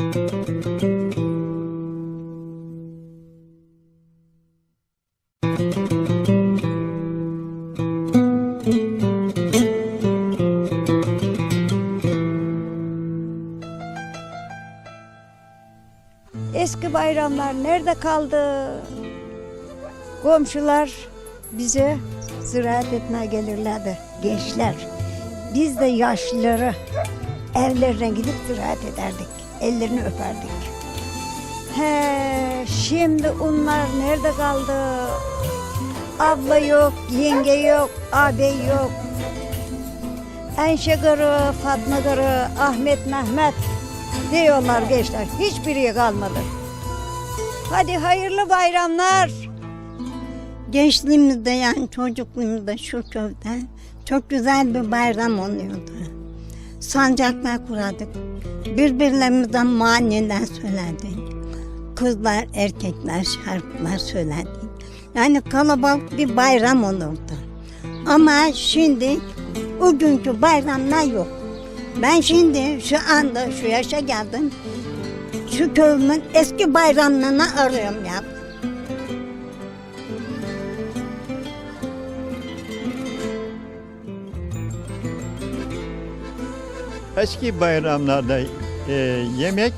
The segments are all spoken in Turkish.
Eski bayramlar nerede kaldı? Komşular bize ziraat etmeye gelirlerdi gençler. Biz de yaşlıları evlerine gidip ziraat ederdik. Ellerini öperdik. He, şimdi onlar nerede kaldı? Abla yok, yenge yok, ağabey yok. Enşe garı, Fatma garı, Ahmet Mehmet diyorlar gençler. Hiçbiri kalmadı. Hadi hayırlı bayramlar. Gençliğimizde yani çocukluğumuzda şu köyde çok güzel bir bayram oluyordu. Sancaklar kurardık. Birbirlerimizden maniler söylerdik. Kızlar, erkekler şarkılar söylerdik. Yani kalabalık bir bayram olurdu. Ama şimdi o günkü bayramlar yok. Ben şimdi şu anda şu yaşa geldim. Şu köyümün eski bayramlarını arıyorum ya. Eski bayramlarda e, yemek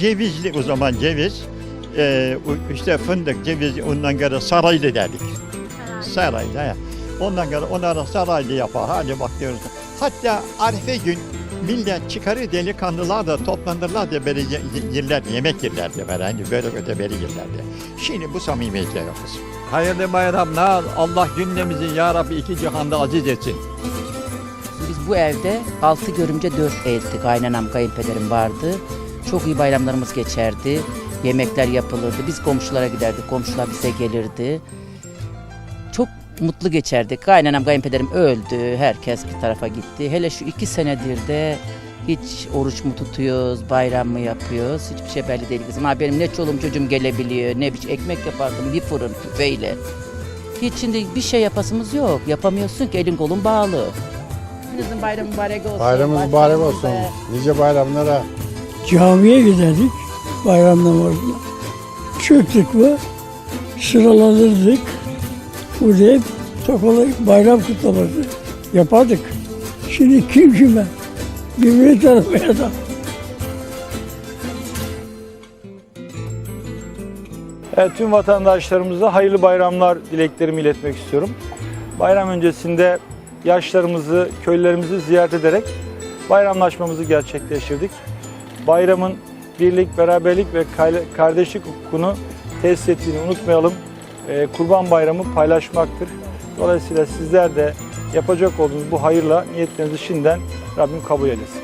cevizli o zaman ceviz. E, işte fındık, ceviz ondan sonra saraylı derdik. Saraylı. he. Ondan sonra onlara saraylı yapar. Hadi bakıyoruz. Hatta Arife gün millet çıkarı delikanlılar da toplanırlar da böyle ye- yerler, yemek yerlerdi böyle. Hani böyle öteberi yerlerdi. Şimdi bu samimiyetler yok. Hayırlı bayramlar. Allah gündemimizi ya Rabbi iki cihanda aziz etsin. Bu evde altı görümce dört elti. Kaynanam, kayınpederim vardı. Çok iyi bayramlarımız geçerdi. Yemekler yapılırdı. Biz komşulara giderdik. Komşular bize gelirdi. Çok mutlu geçerdik. Kaynanam, kayınpederim öldü. Herkes bir tarafa gitti. Hele şu iki senedir de hiç oruç mu tutuyoruz, bayram mı yapıyoruz? Hiçbir şey belli değil kızım. Ha benim ne çoluğum çocuğum gelebiliyor, ne bir ekmek yapardım bir fırın tüfeğiyle. Hiç şimdi bir şey yapasımız yok. Yapamıyorsun ki elin kolun bağlı. Hepinizin bayramı mübarek olsun. Bayramınız mübarek olsun. Nice bayramlara. Camiye giderdik bayram namazına. Çöktük mü sıralanırdık. Burada hep tokalı bayram kutlaması yapardık. Şimdi kim kime birbirini tanımaya da Evet, tüm vatandaşlarımıza hayırlı bayramlar dileklerimi iletmek istiyorum. Bayram öncesinde yaşlarımızı, köylerimizi ziyaret ederek bayramlaşmamızı gerçekleştirdik. Bayramın birlik, beraberlik ve kardeşlik hukukunu tesis ettiğini unutmayalım. Ee, Kurban Bayramı paylaşmaktır. Dolayısıyla sizler de yapacak olduğunuz bu hayırla niyetlerinizi şimdiden Rabbim kabul eylesin.